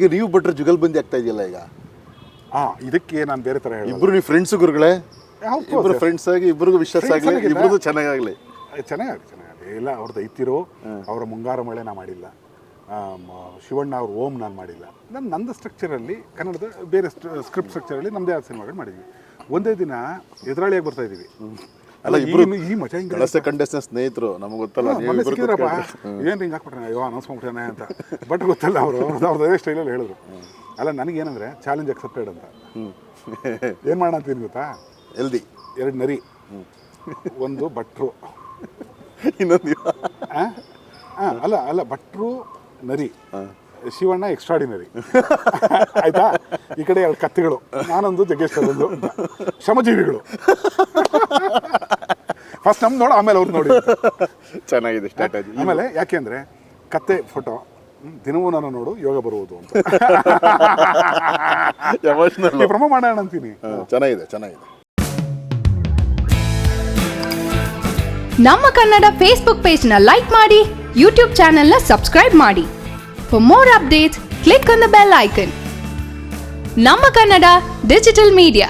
ಈಗ ನೀವು ಬಿಟ್ರೆ ಜುಗಲ್ಬಂದಿ ಆಗ್ತಾ ಇದೆಯಲ್ಲ ಈಗ? ಹಾ ಇದಕ್ಕೆ ನಾನು ಬೇರೆ ತರ ಹೇಳಿ ಇಬ್ರು ನೀವು ಫ್ರೆಂಡ್ಸ್ ಗುರುಗಳೇ? ಇಬ್ಬರು. ಫ್ರೆಂಡ್ಸ್ ಆಗಿ ಇಬ್ರಿಗೂ ವಿಶ್ವಾಸ ಆಗಲಿ ಇಬ್ಬರದು ಚೆನ್ನಾಗಾಗ್ಲಿ. ಚೆನ್ನಾಗಿ ಚೆನ್ನಾಗಿ ಎಲ್ಲ ಅವ್ರದ್ದು ಐತಿರೋ ಅವರ ಮುಂಗಾರು ಮಳೆ ನಾ ಮಾಡಿಲ್ಲ. ಶಿವಣ್ಣ ಅವ್ರ ಓಂ ನಾನು ಮಾಡಿಲ್ಲ. ನಾನು ನಂದು ಸ್ಟ್ರಕ್ಚರಲ್ಲಿ ಕನ್ನಡದ ಬೇರೆ ಸ್ಕ್ರಿಪ್ಟ್ ಸ್ಟ್ರಕ್ಚರಲ್ಲಿ ನಮ್ಮದೇ ಆದ ಸಿನಿಮಾಗಳು ಮಾಡಿದ್ವಿ. ಒಂದೇ ದಿನ ಎದುರಾಳಿಯಾಗಿ ಬರ್ತಾ ಇದೀವಿ ಅಲ್ಲ ಇಬ್ರು ಈ ಮಜಾ ಹಿಂಗೆ ಕಳಸೆ ಕಂಡಸ್ನ ಸ್ನೇಹಿತರು ನಮಗೆ ಗೊತ್ತಲ್ಲ ಮೊನ್ನೆ ಸಿಕ್ಕಿದ್ರಪ್ಪ. ಏನು ಹಿಂಗೆ ಹಾಕ್ಬಿಟ್ರೆ? ಅಯ್ಯೋ ಅನೌನ್ಸ್ ಮಾಡ್ಬಿಟ್ಟಾನೆ ಅಂತ. ಬಟ್ ಗೊತ್ತಲ್ಲ ಅವರು. ಅವ್ರದ್ದು ಅದೇ ಸ್ಟೈಲಲ್ಲಿ ಹೇಳಿದ್ರು. ಅಲ್ಲ ನನಗೇನಂದ್ರೆ ಚಾಲೆಂಜ್ ಅಕ್ಸೆಪ್ಟೆಡ್ ಅಂತ. ಏನು ಮಾಡೋಣ ಅಂತೀನಿ ಗೊತ್ತಾ? ಎಲ್ದಿ. ಎರಡು ನರಿ. ಒಂದು ಭಟ್ರು. ಇನ್ನೊಂದು? ಆ, ಅಲ್ಲ ಅಲ್ಲ ಭಟ್ರು ನರಿ. ಶಿವಣ್ಣ ಎಕ್ಸ್ಟ್ರಾಡಿನರಿ ಆಯ್ತಾ? ಈ ಕಡೆ ಎರಡು ಕತ್ತೆಗಳು. ನಾನೊಂದು ಜಗ್ಗೇಶ್ ಒಂದು ಅಂತ. ಶ್ರಮಜೀವಿಗಳು. ಫಸ್ಟ್ ನಮ್ದು ನೋಡು ಆಮೇಲೆ ಅವ್ರು ನೋಡಿ. ಚೆನ್ನಾಗಿದೆ ಸ್ಟ್ರಾಟಜಿ ಆಮೇಲೆ ಯಾಕೆಂದ್ರೆ ಕತ್ತೆ ಫೋಟೋ ದಿನವೂ ನಾನು ನೋಡು ಯೋಗ ಬರುವುದು ಅಂತ. ಎಮೋಷನಲ್ ಪ್ರಮೋ ಮಾಡೋಣ ಅಂತೀನಿ. ಚೆನ್ನಾಗಿದೆ ಚೆನ್ನಾಗಿದೆ. ನಮ್ಮ ಕನ್ನಡ ಫೇಸ್ಬುಕ್ ಪೇಜ್ನ ಲೈಕ್ ಮಾಡಿ ಯೂಟ್ಯೂಬ್ ಚಾನೆಲ್ನ ಸಬ್ಸ್ಕ್ರೈಬ್ ಮಾಡಿ. For more updates click on the bell icon ನಮ್ಮ ಕನ್ನಡ ಡಿಜಿಟಲ್ ಮೀಡಿಯಾ